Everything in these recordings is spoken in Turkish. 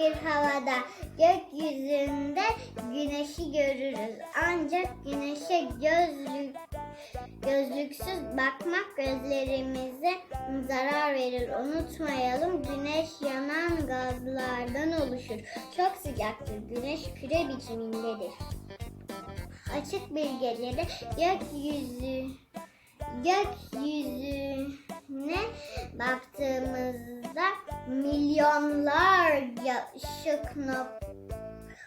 bir havada gökyüzünde güneşi görürüz. Ancak güneşe gözlük gözlüksüz bakmak gözlerimize zarar verir. Unutmayalım güneş yanan gazlardan oluşur. Çok sıcaktır. Güneş küre biçimindedir. Açık bir gecede gökyüzü gökyüzüne baktığımızda milyonlarca ışık nok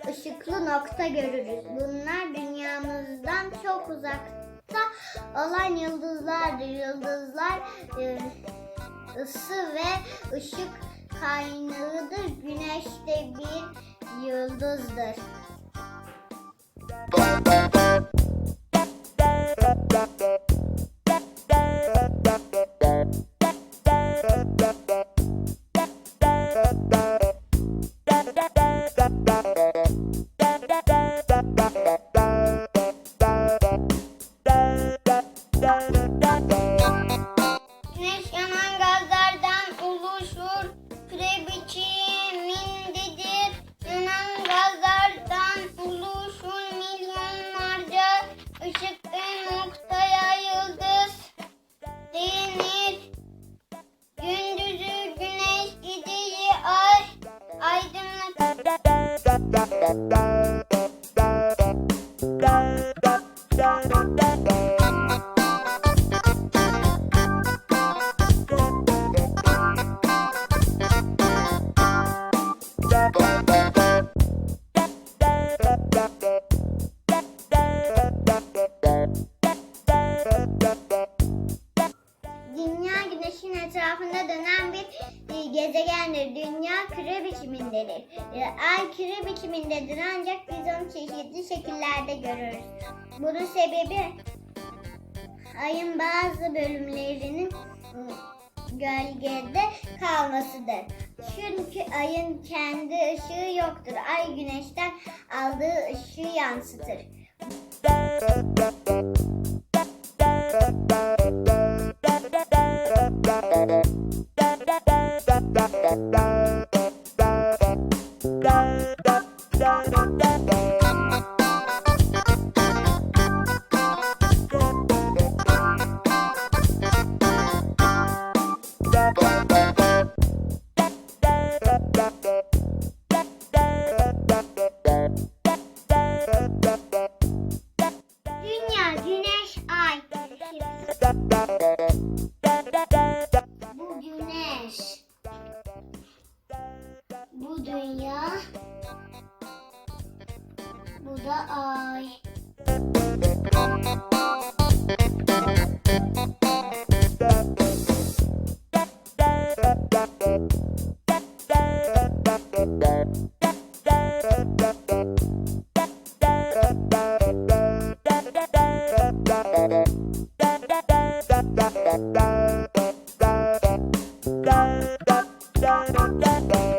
ışıklı nokta görürüz. Bunlar dünyamızdan çok uzakta olan yıldızlardır. Yıldızlar e, ısı ve ışık kaynağıdır. Güneş de bir yıldızdır. Güneş yanan Dünya güneşin etrafında dönen bir gezegendir. Dünya küre biçimindedir. E, Ay küre biçimindedir ancak biz onu çeşitli şekillerde görürüz. Bunun sebebi ayın bazı bölümlerinin e, gölgede kalmasıdır. Çünkü ayın kendi ışığı yoktur. Ay güneşten aldığı ışığı yansıtır. Dünya, Bye. da da da da